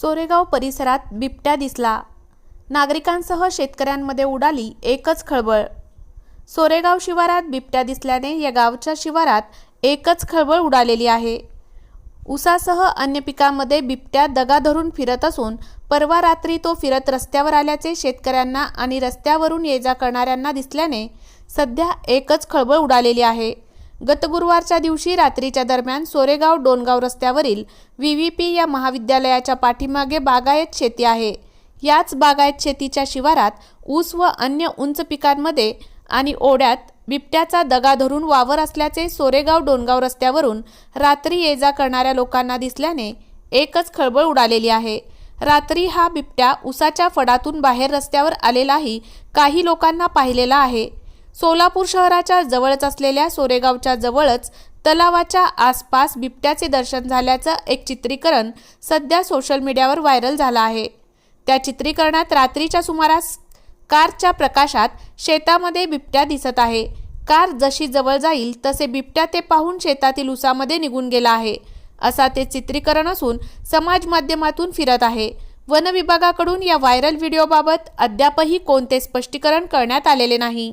सोरेगाव परिसरात बिबट्या दिसला. नागरिकांसह शेतकऱ्यांमध्ये उडाली एकच खळबळ. सोरेगाव शिवारात बिबट्या दिसल्याने या गावच्या शिवारात एकच खळबळ उडालेली आहे. उसासह अन्य पिकांमध्ये बिबट्या दगा धरून फिरत असून परवा रात्री तो फिरत रस्त्यावर आल्याचे शेतकऱ्यांना आणि रस्त्यावरून ये जा करणाऱ्यांना दिसल्याने सध्या एकच खळबळ उडालेली आहे. गत गुरुवारच्या दिवशी रात्रीच्या दरम्यान सोरेगाव डोनगाव रस्त्यावरील व्ही व्ही पी या महाविद्यालयाच्या पाठीमागे बागायत शेती आहे. याच बागायत शेतीच्या शिवारात ऊस व अन्य उंच पिकांमध्ये आणि ओढ्यात बिबट्याचा दगा धरून वावर असल्याचे सोरेगाव डोनगाव रस्त्यावरून रात्री ये जा करणाऱ्या लोकांना दिसल्याने एकच खळबळ उडालेली आहे. रात्री हा बिबट्या उसाच्या फडातून बाहेर रस्त्यावर आलेलाही काही लोकांना पाहिलेला आहे. सोलापूर शहराच्या जवळच असलेल्या सोरेगावच्या जवळच तलावाच्या आसपास बिबट्याचे दर्शन झाल्याचं एक चित्रीकरण सध्या सोशल मीडियावर व्हायरल झालं आहे. त्या चित्रीकरणात रात्रीच्या सुमारास कारच्या प्रकाशात शेतामध्ये बिबट्या दिसत आहे. कार जशी जवळ जाईल तसे बिबट्या ते पाहून शेतातील उसामध्ये निघून गेला आहे असा ते चित्रीकरण असून समाज माध्यमातून फिरत आहे. वन विभागाकडून या व्हायरल व्हिडिओबाबत अद्यापही कोणते स्पष्टीकरण करण्यात आलेले नाही.